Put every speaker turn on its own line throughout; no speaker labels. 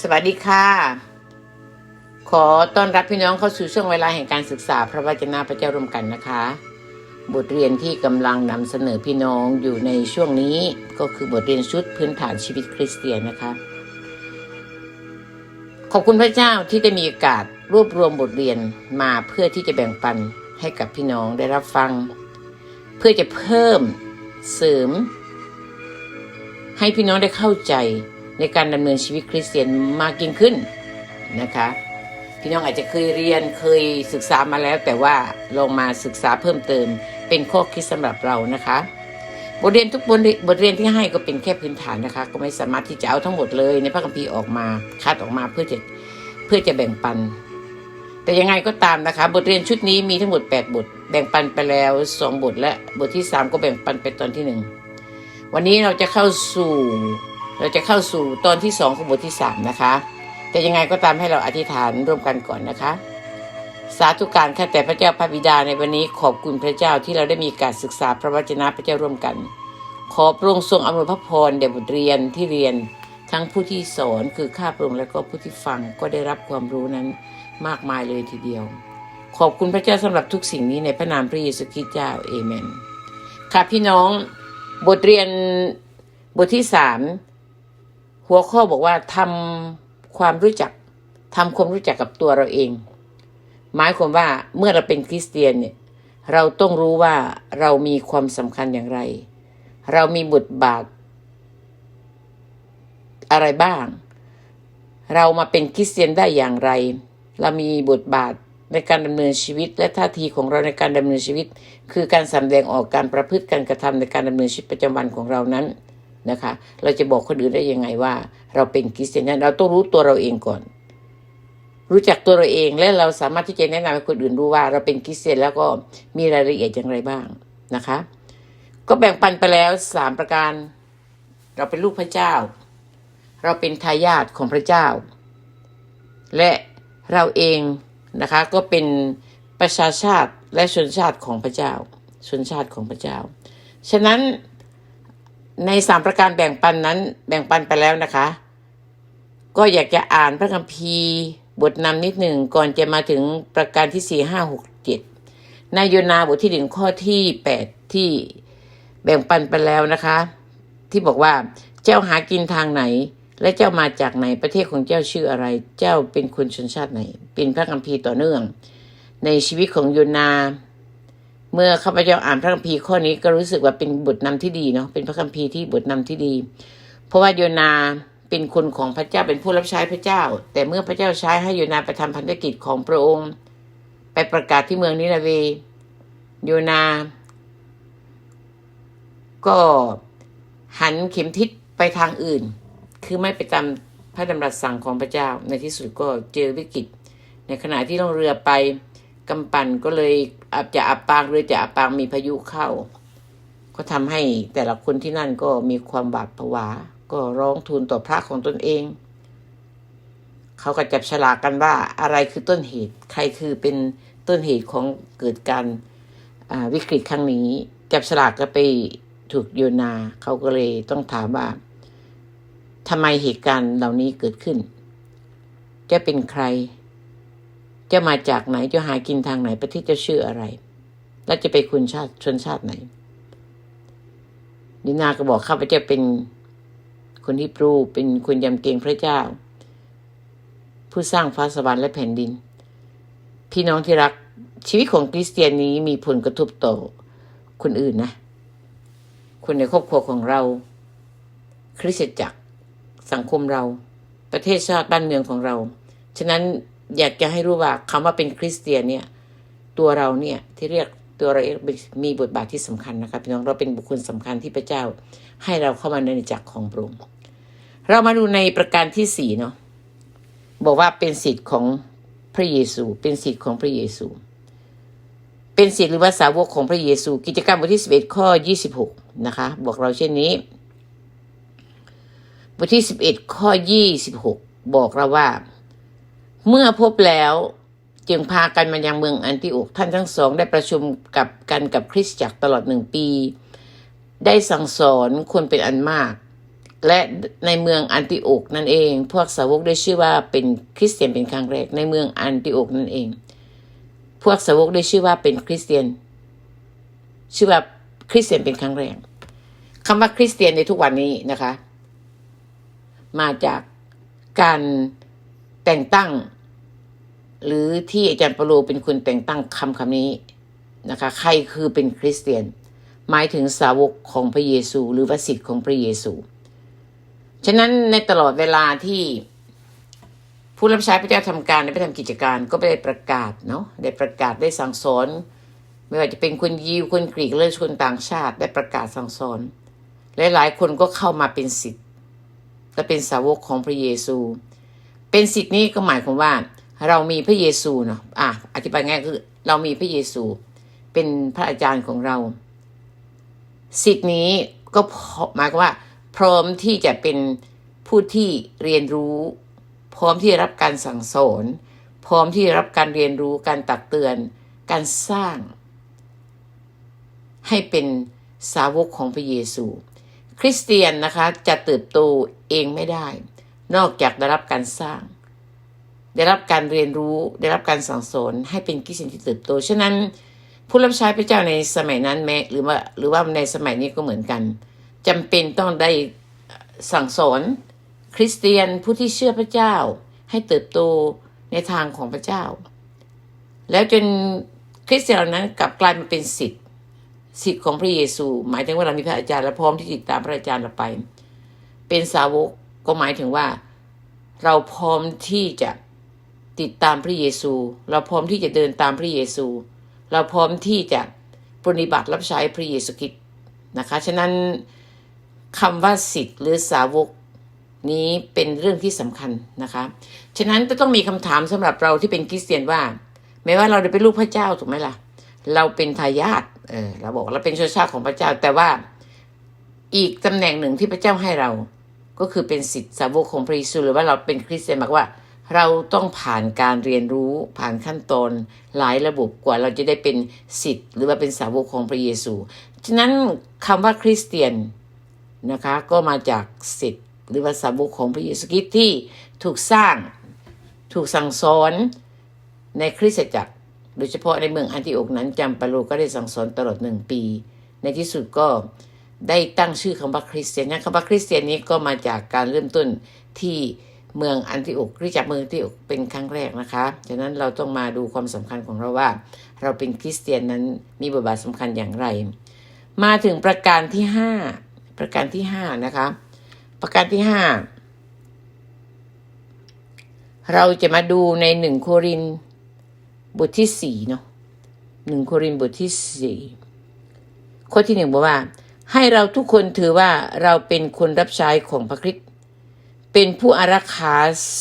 สวัสดีค่ะ ขอต้อนรับพี่น้องเข้าสู่ช่วงเวลาแห่งการศึกษาพระวจนะพระเจ้าร่วมกันนะคะ บทเรียนที่กำลังนำเสนอพี่น้องอยู่ในช่วงนี้ก็คือบทเรียนชุดพื้นฐานชีวิตคริสเตียนนะคะ ขอบคุณพระเจ้าที่ได้มีโอกาสรวบรวมบทเรียนมาเพื่อที่จะแบ่งปันให้กับพี่น้องได้รับฟัง เพื่อจะเพิ่มเสริม ให้พี่น้องได้เข้าใจ ในการดำเนินชีวิตคริสเตียนมากยิ่งขึ้นนะคะ พี่น้องอาจจะเคยเรียนเคยศึกษามาแล้ว แต่ว่าลองมาศึกษาเพิ่มเติม เป็นข้อคิดสำหรับเรานะคะ บทเรียนทุกบทบทเรียนที่ให้ก็เป็นแค่พื้นฐานนะคะ ก็ไม่สามารถที่จะเอาทั้งหมดเลย ในพระคัมภีร์ออกมาคัดออกมาเพื่อจะเพื่อจะแบ่งปัน แต่ยังไงก็ตามนะคะ บทเรียนชุดนี้มีทั้งหมด 8 บท แบ่งปันไปแล้ว 2 บทและบทที่ 3 ก็แบ่งปันไปตอนที่หนึ่งวันนี้เราจะเข้าสู่ เราจะเข้าสู่ตอนที่สองของบทที่สามนะคะ แต่ยังไงก็ตามให้เราอธิษฐานร่วมกันก่อนนะคะ สาธุการข้าแต่พระเจ้าพระบิดาในวันนี้ขอบคุณพระเจ้าที่เราได้มีการศึกษาพระวจนะพระเจ้าร่วมกัน ขอพระองค์ทรงอำนวยพระพรแด่บทเรียนที่เรียน ทั้งผู้ที่สอนคือข้าพระองค์และก็ผู้ที่ฟังก็ได้รับความรู้นั้นมากมายเลยทีเดียว ขอบคุณพระเจ้าสำหรับทุกสิ่งนี้ในพระนามพระเยซูคริสต์เจ้าเอเมนค่ะพี่น้องบทเรียนบทที่สาม หัวข้อบอกว่าทำความรู้จักทำความรู้จักกับตัวเราเอง หมายความว่าเมื่อเราเป็นคริสเตียนเนี่ยเราต้องรู้ว่าเรามีความสำคัญอย่างไร เรามีบทบาท อะไรบ้าง เรามาเป็นคริสเตียนได้อย่างไร เรามีบทบาทในการดำเนินชีวิต และท่าทีของเราในการดำเนินชีวิต คือการสำแดงออกการประพฤติการกระทำในการดำเนินชีวิตประจำวันของเรานั้น นะคะ เราจะบอกคนอื่นได้ยังไงว่า เราเป็นคริสเตียนเราต้องรู้ตัวเราเองก่อน รู้จักตัวเราเองและเราสามารถที่จะแนะนำให้คนอื่นรู้ว่า เราเป็นคริสเตียนแล้วก็มีรายละเอียดอย่างไรบ้างนะคะ ก็แบ่งปันไปแล้วสามประการ เราเป็นลูกพระเจ้า เราเป็นทายาทของพระเจ้า และเราเองนะคะก็เป็นประชาชาติและชนชาติของพระเจ้า ชนชาติของพระเจ้า ฉะนั้น ในสามประการแบ่งปันนั้น แบ่งปันไปแล้วนะคะ ก็อยากจะอ่านพระคัมภีร์บทนำนิดหนึ่งก่อนจะมาถึงประการที่สี่ห้าหกเจ็ดในโยนาบทที่หนึ่งข้อที่แปดที่แบ่งปันไปแล้วนะคะ ที่บอกว่าเจ้าหากินทางไหน และเจ้ามาจากไหนประเทศของเจ้าชื่ออะไร เจ้าเป็นคนชนชาติไหน เป็นพระคัมภีร์ต่อเนื่อง ในชีวิตของโยนา เมื่อข้าพเจ้าอ่านพระคัมภีร์ข้อนี้ก็รู้สึกว่าเป็นบทนำที่ดีเนาะเป็นพระคัมภีร์ที่บทนำที่ดี เพราะว่าโยนาเป็นคนของพระเจ้าเป็นผู้รับใช้พระเจ้า แต่เมื่อพระเจ้าใช้ให้โยนาไปทำพันธกิจของพระองค์ ไปประกาศที่เมืองนินาเวโยนา ก็หันเข็มทิศไปทางอื่น คือไม่ไปตามพระดำรัสสั่งของพระเจ้า ในที่สุดก็เจอวิกฤต ในขณะที่ล่องเรือไป กำปั่นก็เลยอาจจะอับปางหรือจะอับปางมีพายุเข้า ก็ทำให้แต่ละคนที่นั่นก็มีความบาดผวา ก็ร้องทูลต่อพระของตนเอง เขาก็จับฉลากกันว่าอะไรคือต้นเหตุ ใครคือเป็นต้นเหตุของเกิดการวิกฤตครั้งนี้ จับฉลากก็ไปถูกโยนา เขาก็เลยต้องถามว่าทำไมเหตุการณ์เหล่านี้เกิดขึ้น จะเป็นใคร จะมาจากไหนจะหากินทางไหนประเทศจะชื่ออะไร แล้วจะไปคุณชาติชนชาติไหนดินาก็บอกข้าพเจ้าเป็นคนที่ปรูเป็นคนยำเกรงพระเจ้า ผู้สร้างฟ้าสวรรค์และแผ่นดิน พี่น้องที่รักชีวิตของคริสเตียนนี้มีผลกระทบต่อคนอื่นนะ คนในครอบครัวของเรา คริสตจักร สังคมเรา ประเทศชาติบ้านเมืองของเรา ฉะนั้น อยากจะให้รู้ว่าคำว่าเป็นคริสเตียนเนี่ย ตัวเราเนี่ยที่เรียกตัวเราเองมีบทบาทที่สำคัญนะครับพี่น้องเราเป็นบุคคลสำคัญที่พระเจ้า ให้เราเข้ามาในจักรของพระองค์เรามาดูในประการที่สี่เนาะบอกว่าเป็นสิทธิ์ของพระเยซู เป็นสิทธิ์ของพระเยซู เป็นสิทธิ์หรือว่าสาวกของพระเยซู กิจกรรมบทที่สิบเอ็ดข้อยี่สิบหกนะคะ บอกเราเช่นนี้ บทที่สิบเอ็ดข้อยี่สิบหกบอกเราว่า เมื่อพบแล้วจึงพากันมายังเมืองอันติโอกท่านทั้งสองได้ประชุมกับกันกับคริสตจักรตลอดหนึ่งปี ได้สั่งสอนคนเป็นอันมาก และในเมืองอันติโอกนั่นเอง พวกสาวกได้ชื่อว่าเป็นคริสเตียนเป็นครั้งแรกในเมืองอันติโอกนั่นเอง พวกสาวกได้ชื่อว่าเป็นคริสเตียน ชื่อว่าคริสเตียนเป็นครั้งแรกคำว่าคริสเตียนในทุกวันนี้นะคะ มาจากการแต่งตั้ง หรือที่อาจารย์ปาโลเป็นคนแต่งตั้งคำคำนี้นะคะใครคือเป็นคริสเตียน หมายถึงสาวกของพระเยซู หรือวสิทธิ์ของพระเยซู ฉะนั้นในตลอดเวลาที่ผู้รับใช้พระเจ้าทำการได้ไปทำกิจการก็ได้ประกาศเนาะได้ประกาศได้สั่งสอน ไม่ว่าจะเป็นคนยิวคนกรีกหรือคนต่างชาติ ได้ประกาศสั่งสอนหลายๆคนก็เข้ามาเป็นสิทธิ์และเป็นสาวกของพระเยซู เป็นสิทธิ์นี้ก็หมายความว่า เรามีพระเยซูเนาะอะอธิบายง่ายคือ เรามีพระเยซู เป็นพระอาจารย์ของเรา สิทธิ์นี้ก็หมายความว่า พร้อมที่จะเป็นผู้ที่เรียนรู้ พร้อมที่รับการสั่งสอนพร้อมที่รับการเรียนรู้การตักเตือน การสร้าง ให้เป็นสาวกของพระเยซู คริสเตียนนะคะจะเติบโตเองไม่ได้ นอกจากได้รับการสร้าง ได้รับการเรียนรู้ได้รับการสั่งสอนให้เป็นคริสเตียนที่เติบโต ฉะนั้นผู้รับใช้พระเจ้าในสมัยนั้นแม้หรือว่าหรือว่าในสมัยนี้ก็เหมือนกันจำเป็นต้องได้สั่งสอนคริสเตียนผู้ที่เชื่อพระเจ้า ให้เติบโตในทางของพระเจ้า แล้วจนคริสเตียนเหล่านั้นกลับกลายมาเป็นสิทธิ์สิทธิ์ของพระเยซู หมายถึงว่าเรามีพระอาจารย์และพร้อมที่ติดตามพระอาจารย์เราไป เป็นสาวกก็หมายถึงว่า เราพร้อมที่จะ ติดตามพระเยซู เราพร้อมที่จะเดินตามพระเยซู เราพร้อมที่จะปฏิบัติรับใช้พระเยซูคริสต์นะคะฉะนั้นคำว่าสิทธิ์หรือสาวกนี้เป็นเรื่องที่สำคัญนะคะ ฉะนั้นจะต้องมีคำถามสำหรับเราที่เป็นคริสเตียนว่า แม้ว่าเราจะเป็นลูกพระเจ้าถูกไหมล่ะ เราเป็นทายาทเออเราบอกเราเป็นชนชาติของพระเจ้า แต่ว่าอีกตำแหน่งหนึ่งที่พระเจ้าให้เรา ก็คือเป็นสิทธิสาวกของพระเยซูหรือว่าเราเป็นคริสเตียนหมายว่า เราต้องผ่านการเรียนรู้ผ่านขั้นตอนหลายระบบกว่าเราจะได้เป็นสิทธิ์ หรือว่าเป็นสาวกของพระเยซู ฉะนั้นคำว่าคริสเตียนนะคะก็มาจากสิทธิ์ หรือว่าสาวกของพระเยซูคริสต์ที่ถูกสร้างถูกสั่งสอนในคริสตจักร โดยเฉพาะในเมืองอันติโอกนั้นจำปาโลก็ได้สั่งสอนตลอดหนึ่งปี ในที่สุดก็ได้ตั้งชื่อคำว่าคริสเตียนนะคำว่าคริสเตียนนี้ก็มาจากการเริ่มต้นที่ เมืองอันติโอกรู้จักเมืองอันติโอกเป็นครั้งแรกนะคะฉะนั้นเราต้องมาดูความสำคัญของเราว่า เราเป็นคริสเตียนนั้นมีบทบาทสำคัญอย่างไร มาถึงประการที่ห้าประการที่ห้านะคะ ประการที่ห้าเราจะมาดูในหนึ่งโครินบทที่สี่เนาะหนึ่งโครินบทที่สี่ข้อที่หนึ่งบอกว่า ให้เราทุกคนถือว่าเราเป็นคนรับใช้ของพระคริสต์ เป็นผู้อารักขา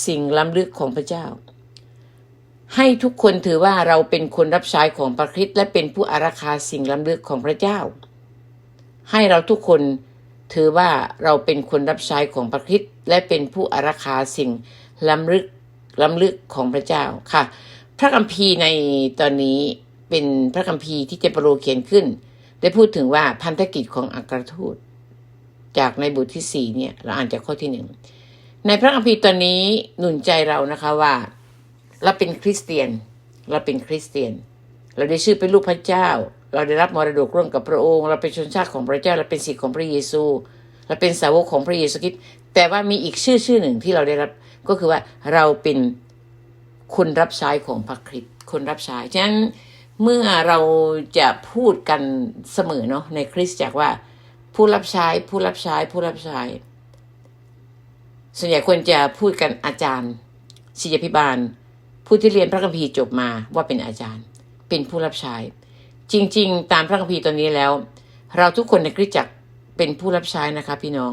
สิ่งล้ำลึกของพระเจ้า ให้ทุกคนถือว่าเราเป็นคนรับใช้ของพระคริสต์และเป็นผู้อารักขาสิ่งล้ำลึกของพระเจ้า ให้เราทุกคนถือว่าเราเป็นคนรับใช้ของพระคริสต์และเป็นผู้อารักขาสิ่งล้ำลึกล้ำลึกของพระเจ้าค่ะ พระคัมภีร์ในตอนนี้เป็นพระคัมภีร์ที่เจเปโรเขียนขึ้น ได้พูดถึงว่าพันธกิจของอัครทูต จากในบทที่สี่เนี่ย เราอ่านจากข้อที่หนึ่ง ในพระคัมภีร์ตอนนี้หนุนใจเรานะคะว่าเราเป็นคริสเตียน เราเป็นคริสเตียน เราได้ชื่อเป็นลูกพระเจ้า เราได้รับมรดกร่วมกับพระองค์ เราเป็นชนชาติของพระเจ้า เราเป็นศิษย์ของพระเยซู เราเป็นสาวกของพระเยซูคริสต์แต่ว่ามีอีกชื่อชื่อหนึ่งที่เราได้รับก็คือว่าเราเป็นคนรับใช้ของพระคริสต์คนรับใช้ฉะนั้นเมื่อเราจะพูดกันเสมอเนาะในคริสตจักรว่าผู้รับใช้ผู้รับใช้ผู้รับใช้ ส่วนใหญ่ควรจะพูดกันอาจารย์ศิยพิบาล ผู้ที่เรียนพระคัมภีร์จบมาว่าเป็นอาจารย์ เป็นผู้รับใช้ จริง ๆ ตามพระคัมภีร์ตอนนี้แล้ว เราทุกคนในคริสตจักรเป็นผู้รับใช้นะคะพี่น้อง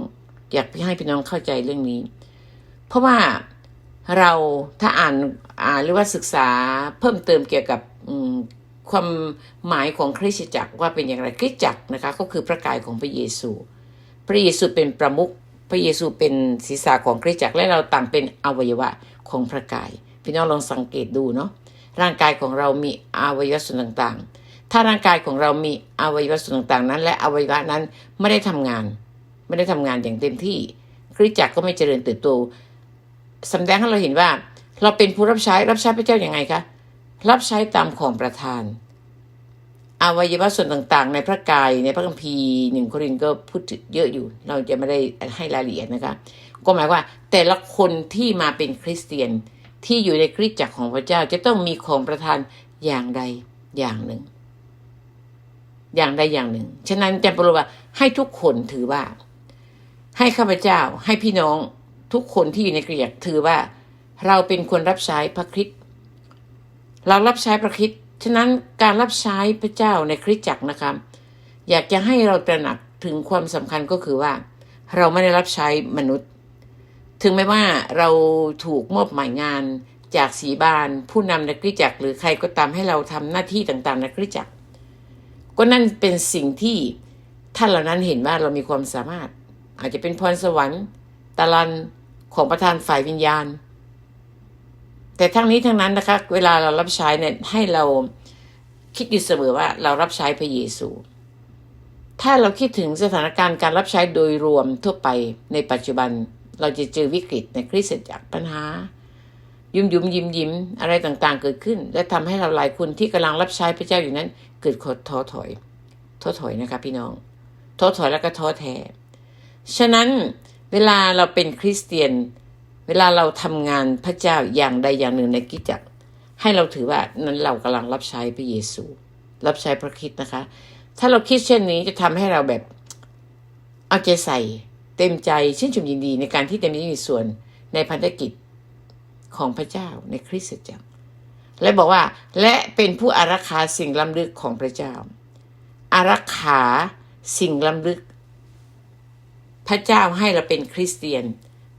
อยากให้พี่น้องเข้าใจเรื่องนี้ เพราะว่าเราถ้าอ่านอ่านหรือว่าศึกษาเพิ่มเติมเกี่ยวกับความหมายของคริสตจักรว่าเป็นอย่างไรคริสตจักรนะคะก็คือพระกายของพระเยซู พระเยซูเป็นประมุข พระเยซูเป็นศีรษะของคริสตจักรและเราต่างเป็นอวัยวะของพระกาย พี่น้องลองสังเกตดูเนาะร่างกายของเรามีอวัยวะส่วนต่างๆ ถ้าร่างกายของเรามีอวัยวะส่วนต่างๆนั้น และอวัยวะนั้นไม่ได้ทำงาน ไม่ได้ทำงานอย่างเต็มที่ คริสตจักรก็ไม่เจริญเติบโตสำแดงให้เราเห็นว่า เราเป็นผู้รับใช้รับใช้พระเจ้าอย่างไงคะรับใช้ตามของประทาน อวัยวะส่วนต่างๆ ในพระกายในพระคัมภีร์หนึ่งโครินก็พูดถึงเยอะอยู่ เราจะไม่ได้ให้รายละเอียดนะคะก็หมายว่าแต่ละคนที่มาเป็นคริสเตียนที่อยู่ในคริสตจักรของพระเจ้าจะต้องมีของประทานอย่างใดอย่างหนึ่ง อย่างใดอย่างหนึ่ง ฉะนั้นอาจารย์ปรว่าให้ทุกคนถือว่า ให้ข้าพเจ้าให้พี่น้องทุกคนที่อยู่ในคริสตจักรถือว่า เราเป็นคนรับใช้พระคริสต์เรารับใช้พระคริสต์ ฉะนั้นการรับใช้พระเจ้าในคริสตจักรนะคะอยากจะให้เราตระหนักถึงความสำคัญก็คือว่า เราไม่ได้รับใช้มนุษย์ ถึงแม้ว่าเราถูกมอบหมายงานจากสีบานผู้นำในคริสตจักรหรือใครก็ตามให้เราทำหน้าที่ต่างๆในคริสตจักร ก็นั่นเป็นสิ่งที่ท่านเหล่านั้นเห็นว่าเรามีความสามารถ อาจจะเป็นพรสวรรค์ตะลันของประธานฝ่ายวิญญาณ แต่ทั้งนี้ทั้งนั้นนะคะ เวลาเรารับใช้เนี่ยให้เราคิดอยู่เสมอว่าเรารับใช้พระเยซู ถ้าเราคิดถึงสถานการณ์การรับใช้โดยรวมทั่วไปในปัจจุบันเราจะเจอวิกฤตในคริสตจักรปัญหา ยุ่มยุมยิ้มยิ้มอะไรต่างๆ เกิดขึ้น และทำให้เราหลายคนที่กำลังรับใช้พระเจ้าอยู่นั้น เกิดขดท้อถอยท้อถอยนะคะพี่น้องท้อถอยแล้วก็ท้อแท้ฉะนั้นเวลาเราเป็นคริสเตียน เวลาเราทำงานพระเจ้าอย่างใดอย่างหนึ่งในกิจจักรให้เราถือว่านั้นเรากำลังรับใช้พระเยซู รับใช้พระคริสต์นะคะ ถ้าเราคิดเช่นนี้จะทำให้เราแบบเอาใจใส่เต็มใจชื่นชมยินดีในการที่จะมีส่วนในพันธกิจของพระเจ้าในคริสตจักร และบอกว่า และเป็นผู้อารักขาสิ่งล้ำลึกของพระเจ้า อารักขาสิ่งล้ำลึก พระเจ้าให้เราเป็นคริสเตียน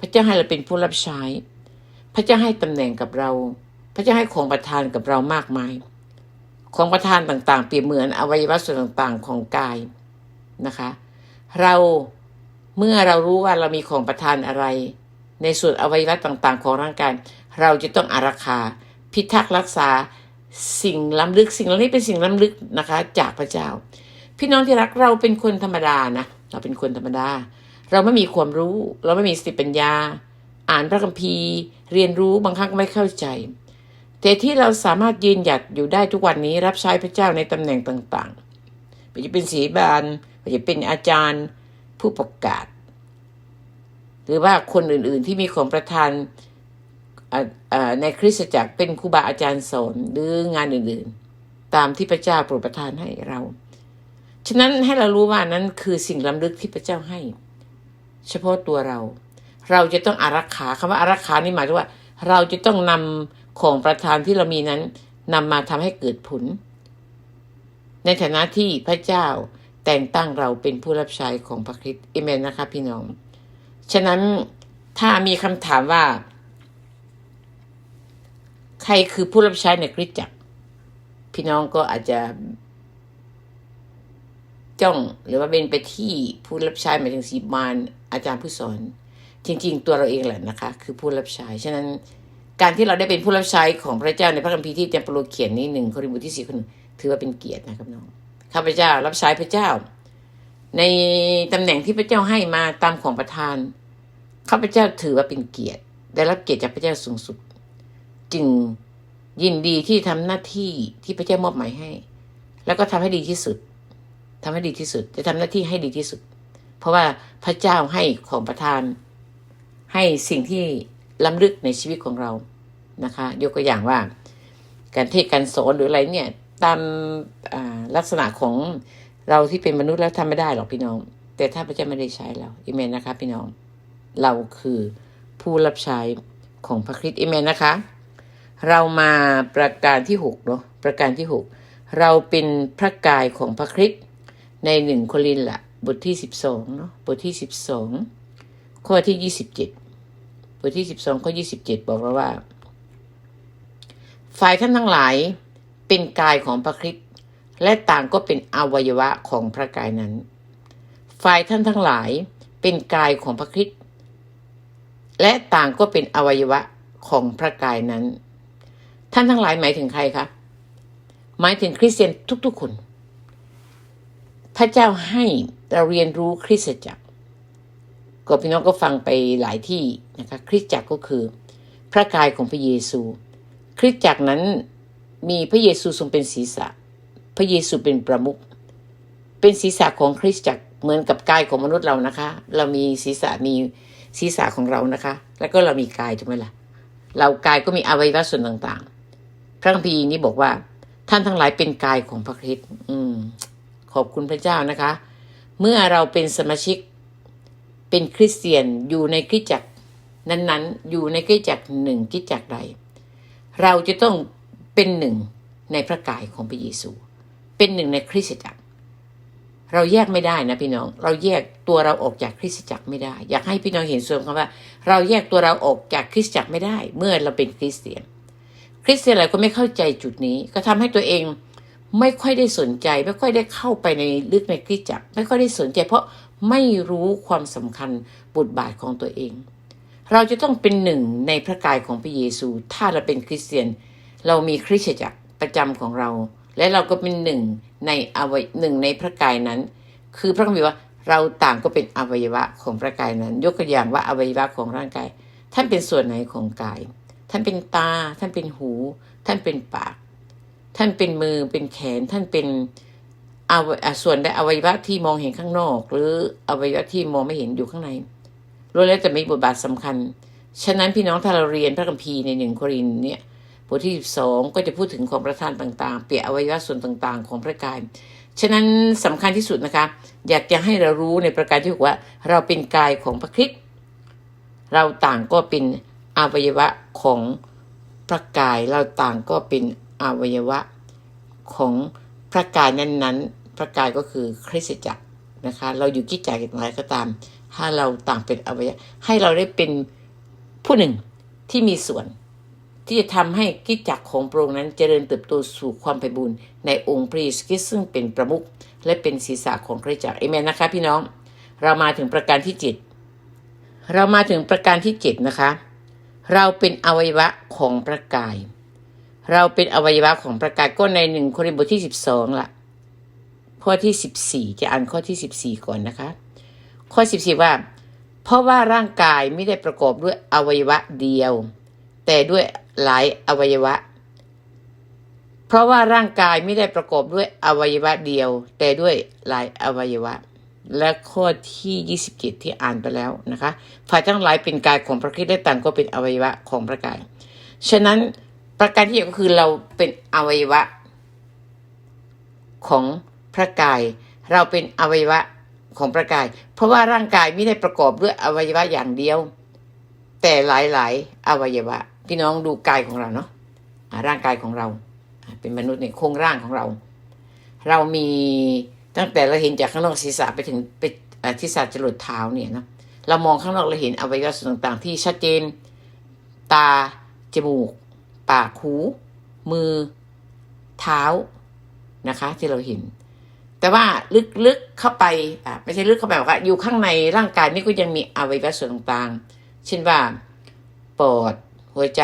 พระเจ้าให้เราเป็นผู้รับใช้ พระเจ้าให้ตำแหน่งกับเรา พระเจ้าให้ของประทานกับเรามากมาย ของประทานต่างๆ เปรียบเหมือนอวัยวะส่วนต่างๆของกายนะคะ เราเมื่อเรารู้ว่าเรามีของประทานอะไร ในส่วนอวัยวะต่างๆ ของร่างกายเราจะต้องอารักขาพิทักษ์รักษาสิ่งล้ำลึกสิ่งเหล่านี้เป็นสิ่งล้ำลึกนะคะ จากพระเจ้า พี่น้องที่รักเราเป็นคนธรรมดานะเราเป็นคนธรรมดา เราไม่มีความรู้ เราไม่มีสติปัญญา อ่านพระคัมภีร์ เรียนรู้บางครั้งไม่เข้าใจ แต่ที่เราสามารถยืนหยัดอยู่ได้ทุกวันนี้รับใช้พระเจ้าในตำแหน่งต่างๆไม่ว่าจะเป็นศีบาลไม่ว่าจะเป็นอาจารย์ผู้ประกาศ หรือว่าคนอื่นๆที่มีของประทานในคริสตจักรเป็นครูบาอาจารย์สอนหรืองานอื่นๆ ตามที่พระเจ้าโปรดประทานให้เรา ฉะนั้นให้เรารู้ว่านั้นคือสิ่งล้ำลึกที่พระเจ้าให้ เฉพาะตัวเรา เราจะต้องอารักขาคำว่าอารักขานี่หมายถึงว่า เราจะต้องนำของประทานที่เรามีนั้นนำมาทำให้เกิดผล ในฐานะที่พระเจ้าแต่งตั้งเราเป็นผู้รับใช้ของพระคริสต์เอเมนนะคะพี่น้อง ฉะนั้นถ้ามีคำถามว่า ใครคือผู้รับใช้ในคริสตจักรพี่น้องก็อาจจะ จ้อง หรือว่าเป็นไปที่ผู้รับใช้หมายถึงสีมานอาจารย์ผู้สอน จริง ๆ ตัวเราเองแหละนะคะ คือผู้รับใช้ฉะนั้นการที่เราได้เป็นผู้รับใช้ของพระเจ้าในพระคัมภีร์ที่อาจารย์ปโลเขียนนี้หนึ่งโครินธ์บทที่สี่คนถือว่าเป็นเกียรตินะครับน้องข้าพเจ้ารับใช้พระเจ้า ในตำแหน่งที่พระเจ้าให้มาตามของประทานข้าพเจ้าถือว่าเป็นเกียรติ ได้รับเกียรติจากพระเจ้าสูงสุด จึงยินดีที่ทำหน้าที่ที่พระเจ้ามอบหมายให้ แล้วก็ทำให้ดีที่สุด ทำให้ดีที่สุด จะทำหน้าที่ให้ดีที่สุด เพราะว่าพระเจ้าให้ของประทาน ให้สิ่งที่ล้ำลึกในชีวิตของเรานะคะ ยกตัวอย่างว่า การเทศการสอนหรืออะไรเนี่ย ตามลักษณะของเราที่เป็นมนุษย์แล้วทำไม่ได้หรอกพี่น้อง แต่ถ้าพระเจ้าไม่ได้ใช้เราอเมนนะคะ พี่น้อง เราคือผู้รับใช้ของพระคริสต์อเมนนะคะ เรามาประการที่หกเนาะประการที่หกเราเป็นพระกายของพระคริสต์ ในหนึ่งโครินละบทที่สิบสองเนาะบทที่สิบสองข้อที่ยี่สิบเจ็ดบทที่สิบสองข้อยี่สิบเจ็ดบอกเราว่า ฝ่ายท่านทั้งหลายเป็นกายของพระคริสต์และต่างก็เป็นอวัยวะของพระกายนั้น ฝ่ายท่านทั้งหลายเป็นกายของพระคริสต์และต่างก็เป็นอวัยวะของพระกายนั้น ท่านทั้งหลายหมายถึงใครคะหมายถึงคริสเตียนทุกๆคน พระเจ้าให้เราเรียนรู้คริสตจักรก็พี่น้องก็ฟังไปหลายที่นะคะคริสตจักรก็คือ พระกายของพระเยซู คริสตจักรนั้นมีพระเยซูทรงเป็นศีรษะ พระเยซูเป็นประมุขเป็นศีรษะของคริสตจักรเหมือนกับกายของมนุษย์เรานะคะ เรามีศีรษะมีศีรษะของเรานะคะ แล้วก็เรามีกายถูกไหมล่ะเรากายก็มีอวัยวะส่วนต่างๆ พระคัมภีร์นี้บอกว่าท่านทั้งหลายเป็นกายของพระคริสต์อืม ขอบคุณพระเจ้านะคะ เมื่อเราเป็นสมาชิก เป็นคริสเตียนอยู่ในคริสจักรนั้นๆ อยู่ในคริสจักรหนึ่งคริสจักรใด เราจะต้องเป็นหนึ่งในพระกายของพระเยซู เป็นหนึ่งในคริสตจักร เราแยกไม่ได้นะพี่น้อง เราแยกตัวเราออกจากคริสตจักรไม่ได้ อยากให้พี่น้องเห็นส่วนคำว่า เราแยกตัวเราออกจากคริสตจักรไม่ได้ เมื่อเราเป็นคริสเตียน คริสเตียนหลายคนไม่เข้าใจจุดนี้ ก็ทำให้ตัวเอง ไม่ค่อยได้สนใจ ไม่ค่อยได้เข้าไปในลึกในคริสจักร ไม่ค่อยได้สนใจ เพราะไม่รู้ความสำคัญบทบาทของตัวเอง เราจะต้องเป็นหนึ่งในพระกายของพระเยซู ถ้าเราเป็นคริสเตียน เรามีคริสตจักรประจำของเรา และเราก็เป็นหนึ่งในอวัยหนึ่งในพระกายนั้น คือพระคัมภีร์ว่าเราต่างก็เป็นอวัยวะของพระกายนั้น ยกตัวอย่างว่าอวัยวะของร่างกาย ท่านเป็นส่วนไหนของกาย ท่านเป็นตา ท่านเป็นหู ท่านเป็นปาก ท่านเป็นมือเป็นแขนท่านเป็นอวัยอะส่วนใดอวัยวะที่มองเห็นข้างนอก หรืออวัยวะที่มองไม่เห็นอยู่ข้างในล้วนแล้วแต่มีบทบาทสำคัญ ฉะนั้นพี่น้องถ้าเราเรียนพระคัมภีร์ในหนึ่งโครินเนี่ยบทที่สิบสองก็จะพูดถึงของประธานต่าง ๆ เปรียอวัยวะส่วนต่าง ๆ ของพระกาย ฉะนั้นสำคัญที่สุดนะคะ อยากจะให้เรารู้ในประการที่บอกว่า เราเป็นกายของพระคริสต์เราต่างก็เป็นอวัยวะของพระกาย เราต่างก็เป็นอ อวัยวะของพระกายนั้นๆ พระกายก็คือคริสตจักรนะคะ เราอยู่กี่ใจกันอะไรก็ตาม ถ้าเราต่างเป็นอวัยวะให้เราได้เป็นผู้หนึ่งที่มีส่วน ที่จะทำให้กิจจักรของพระองค์นั้นเจริญเติบโตสู่ความไพบูรณ์ในองค์พระเยซูคริสต์ซึ่งเป็นประมุขและเป็นศีรษะของคริสตจักรเอเมนนะคะ พี่น้องเรามาถึงประการที่เจ็ดเรามาถึงประการที่เจ็ดนะคะ เราเป็นอวัยวะของพระกาย เราเป็นอวัยวะของพระกายก็ในหนึ่งโครินธ์บทที่สิบสองละข้อที่สิบสี่จะอ่านข้อที่สิบสี่ก่อนนะคะ ข้อสิบสี่ว่า เพราะว่าร่างกายไม่ได้ประกอบด้วยอวัยวะเดียว แต่ด้วยหลายอวัยวะ เพราะว่าร่างกายไม่ได้ประกอบด้วยอวัยวะเดียว แต่ด้วยหลายอวัยวะ และข้อที่27ที่อ่านไปแล้วนะคะฝ่ายทั้งหลายเป็นกายของพระคริสต์และต่างก็เป็นอวัยวะของพระกายฉะนั้น ประการที่ก็คือเราเป็นอวัยวะ ของพระกาย เราเป็นอวัยวะของพระกาย เพราะว่าร่างกายไม่ได้ประกอบด้วยอวัยวะอย่างเดียว แต่หลายๆ อวัยวะ พี่น้องดูกายของเราเนาะร่างกายของเรา เป็นมนุษย์เนี่ยโครงร่างของเรา เรามีตั้งแต่เราเห็นจากข้างนอกศีรษะไปถึงไปที่ศาสตร์จรดเท้าเนี่ยนะเรามองข้างนอกเราเห็นอวัยวะส่วนต่างๆ ที่ชัดเจน ตา จมูก ปากหู มือ เท้านะคะ ที่เราเห็น แต่ว่าลึกๆเข้าไปอ่าไม่ใช่ลึกเข้าไปหรอกค่ะอยู่ข้างในร่างกายนี่ก็ยังมีอวัยวะส่วนต่างๆ เช่นว่าปอด หัวใจ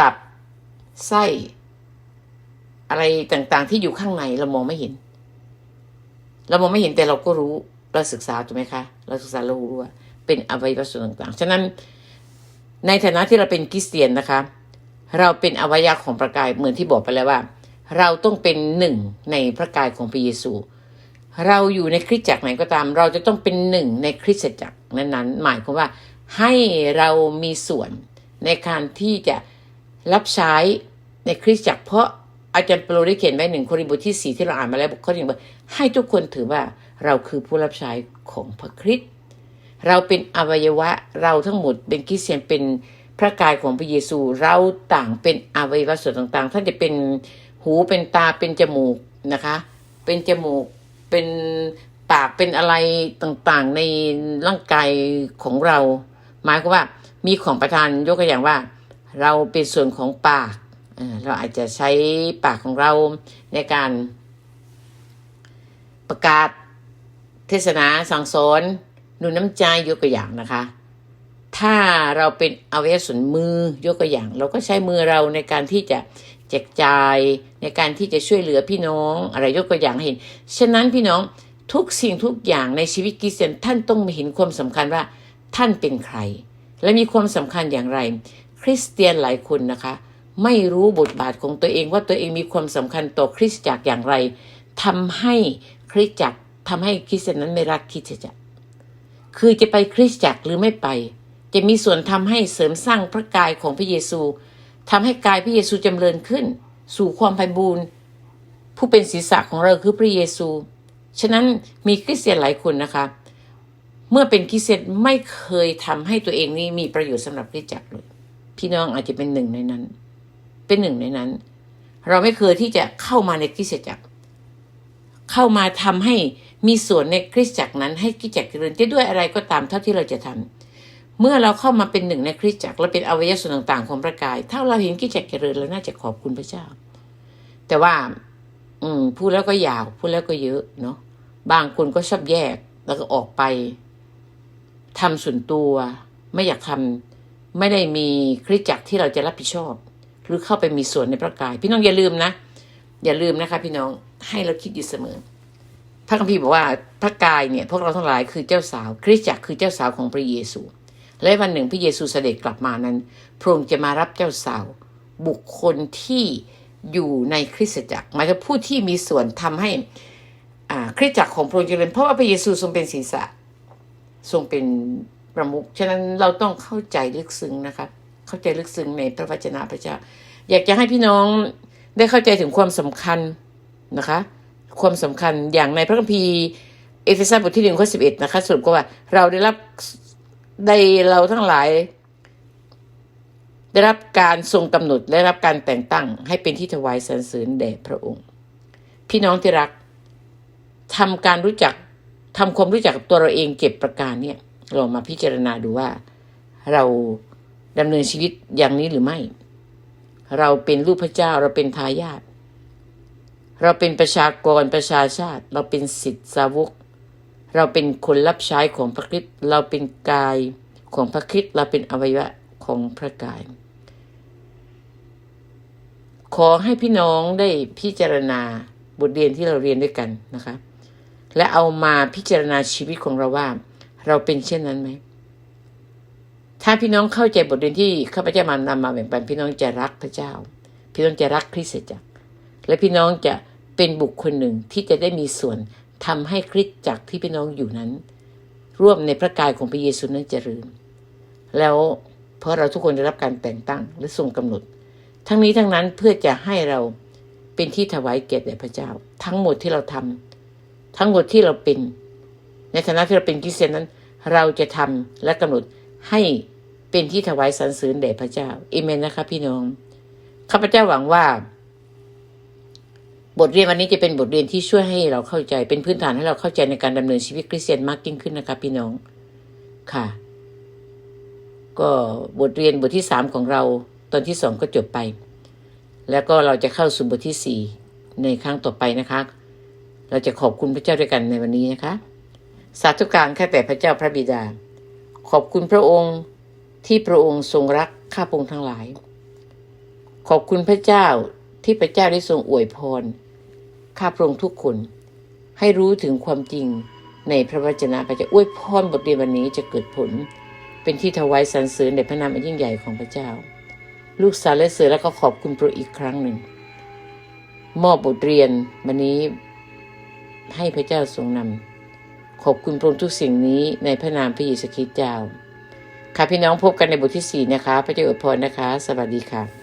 ตับ ไส้ อะไรต่างๆ ที่อยู่ข้างในเรามองไม่เห็น เรามองไม่เห็นแต่เราก็รู้เราศึกษาถูกไหมคะ เราศึกษาเรารู้ว่าเป็นอวัยวะส่วนต่างๆ ฉะนั้นในฐานะที่เราเป็นคริสเตียนนะคะ เราเป็นอวัยวะของพระกายเหมือนที่บอกไปแล้วว่า เราต้องเป็นหนึ่งในพระกายของพระเยซู เราอยู่ในคริสตจักรไหนก็ตาม เราจะต้องเป็นหนึ่งในคริสตจักรนั้นๆ หมายความว่าให้เรามีส่วนในการที่จะรับใช้ในคริสตจักร เพราะอาจารย์เปโลได้เขียนไว้หนึ่งโครินธ์บทที่สี่ที่เราอ่านมาแล้วบทข้อที่หนึ่งว่าให้ทุกคนถือว่าเราคือผู้รับใช้ของพระคริสต์เราเป็นอวัยวะเราทั้งหมดเป็นคริสเตียนเป็น พระกายของพระเยซูเราต่างเป็นอวัยวะส่วนต่างๆ ท่านจะเป็นหูเป็นตาเป็นจมูกนะคะ เป็นจมูกเป็นปากเป็นอะไรต่างๆในร่างกายของเรา หมายความว่ามีของประทานยกตัวอย่างว่า เราเป็นส่วนของปากเราอาจจะใช้ปากของเราในการประกาศเทศนาสั่งสอนหนุนน้ำใจยกตัวอย่างนะคะ ถ้าเราเป็นอวัยวะส่วนมือยกตัวอย่าง เราก็ใช้มือเราในการที่จะแจกจ่ายในการที่จะช่วยเหลือพี่น้อง อะไรยกตัวอย่างเห็น ฉะนั้นพี่น้องทุกสิ่งทุกอย่างในชีวิตคริสเตียนท่านต้องเห็นความสำคัญว่าท่านเป็นใคร และมีความสำคัญอย่างไร คริสเตียนหลายคนนะคะ ไม่รู้บทบาทของตัวเองว่าตัวเองมีความสำคัญต่อคริสตจักรอย่างไรทำให้คริสตจักรทำให้คริสเตียนนั้นไม่รักคริสตจักรคือจะไปคริสตจักรหรือไม่ไป จะมีส่วนทำให้เสริมสร้างพระกายของพระเยซูทำให้กายพระเยซูจำเริญขึ้น สู่ความไพบูรณ์ผู้เป็นศีรษะของเราคือพระเยซู ฉะนั้นมีคริสเตียนหลายคนนะคะ เมื่อเป็นคริสเตียนไม่เคยทำให้ตัวเองนี่มีประโยชน์สำหรับคริสตจักรเลย พี่น้องอาจจะเป็นหนึ่งในนั้น เป็นหนึ่งในนั้น เราไม่เคยที่จะเข้ามาในคริสตจักร เข้ามาทำให้มีส่วนในคริสตจักรนั้นให้คริสตจักรเจริญจะด้วยอะไรก็ตามเท่าที่เราจะทำ เมื่อเราเข้ามาเป็นหนึ่งในคริสตจักรและเป็นอวัยวะส่วนต่าง ๆ ของพระกาย ถ้าเราเห็นคริสตจักรเจริญเราน่าจะขอบคุณพระเจ้า แต่ว่า อืมพูดแล้วก็ยาวพูดแล้วก็เยอะเนาะบางคนก็ชอบแยกแล้วก็ออกไปทำส่วนตัว ไม่อยากทำไม่ได้มีคริสตจักรที่เราจะรับผิดชอบ หรือเข้าไปมีส่วนในพระกาย พี่น้องอย่าลืมนะอย่าลืมนะคะ พี่น้องให้เราคิดอยู่เสมอ พระคัมภีร์บอกว่าพระกายเนี่ย พวกเราทั้งหลายคือเจ้าสาว คริสตจักรคือเจ้าสาวของพระเยซู และวันหนึ่งพระเยซูเสด็จกลับมานั้น พระองค์จะมารับเจ้าสาว บุคคลที่อยู่ในคริสตจักรหมายถึงผู้ที่มีส่วนทำให้อาคริสตจักรของพระองค์เจริญเพราะว่าพระเยซูทรงเป็นศีรษะทรงเป็นประมุขฉะนั้นเราต้องเข้าใจลึกซึ้งนะคะเข้าใจลึกซึ้งในพระวจนะพระเจ้า อยากจะให้พี่น้องได้เข้าใจถึงความสำคัญนะคะ ความสำคัญอย่างในพระคัมภีร์เอเฟซัสบทที่หนึ่งข้อสิบเอ็ดนะคะสรุปก็ว่าเราได้รับ ได้เราทั้งหลาย ได้รับการทรงกำหนดและรับการแต่งตั้ง ให้เป็นที่ถวายสรรเสริญแด่พระองค์ พี่น้องที่รักทำการรู้จักทำความรู้จักกับตัวเราเองเก็บประการเนี่ยลองมาพิจารณาดูว่า เราดำเนินชีวิตอย่างนี้หรือไม่ เราเป็นลูกพระเจ้าเราเป็นทายาทเราเป็นประชากรประชาชาติ เราเป็นสิทธิสาวก เราเป็นคนรับใช้ของพระคริสต์เราเป็นกายของพระคริสต์เราเป็นอวัยวะของพระกาย ขอให้พี่น้องได้พิจารณาบทเรียนที่เราเรียนด้วยกันนะคะ และเอามาพิจารณาชีวิตของเราว่า เราเป็นเช่นนั้นไหมถ้าพี่น้องเข้าใจบทเรียนที่ข้าพเจ้ามานำมาแบ่งปันพี่น้องจะรักพระเจ้า พี่น้องจะรักคริสตจักร และพี่น้องจะเป็นบุคคลหนึ่งที่จะได้มีส่วน ทำให้คริสตจักรที่พี่น้องอยู่นั้น ร่วมในพระกายของพระเยซูนั้นเจริญ แล้วเพราะเราทุกคนได้รับการแต่งตั้งและทรงกำหนด ทั้งนี้ทั้งนั้นเพื่อจะให้เราเป็นที่ถวายเกียรติแด่พระเจ้า ทั้งหมดที่เราทำทั้งหมดที่เราเป็น ในฐานะที่เราเป็นคริสเตียนนั้น เราจะทำและกำหนดให้เป็นที่ถวายสรรเสริญแด่พระเจ้าเอเมนนะคะพี่น้องข้าพเจ้าหวังว่า บทเรียนวันนี้จะเป็นบทเรียนที่ช่วยให้เราเข้าใจ เป็นพื้นฐานให้เราเข้าใจในการดำเนินชีวิตคริสเตียนมากยิ่งขึ้นนะคะพี่น้องค่ะ ก็บทเรียนบทที่สามของเราตอนที่สองก็จบไป แล้วก็เราจะเข้าสู่บทที่สี่ในครั้งต่อไปนะคะ เราจะขอบคุณพระเจ้าด้วยกันในวันนี้นะคะ สาธุการข้าแต่พระเจ้าพระบิดา ขอบคุณพระองค์ที่พระองค์ทรงรักข้าพงทั้งหลาย ขอบคุณพระเจ้าที่พระเจ้าได้ทรงอวยพร ข้าพระองค์ทุกคน ให้รู้ถึงความจริงในพระวจนะพระเจ้าอวยพรบทเรียนวันนี้จะเกิดผล เป็นที่ถวายสรรเสริญในพระนามอันยิ่งใหญ่ของพระเจ้า ลูกสาวและเสือแล้วก็ขอบคุณพระองค์อีกครั้งหนึ่ง มอบบทเรียนวันนี้ให้พระเจ้าทรงนำขอบคุณพระองค์ทุกสิ่งนี้ในพระนามพระเยซูคริสต์เจ้าค่ะพี่น้องพบกันในบทที่สี่นะคะ พระเจ้าอวยพรนะคะ สวัสดีค่ะ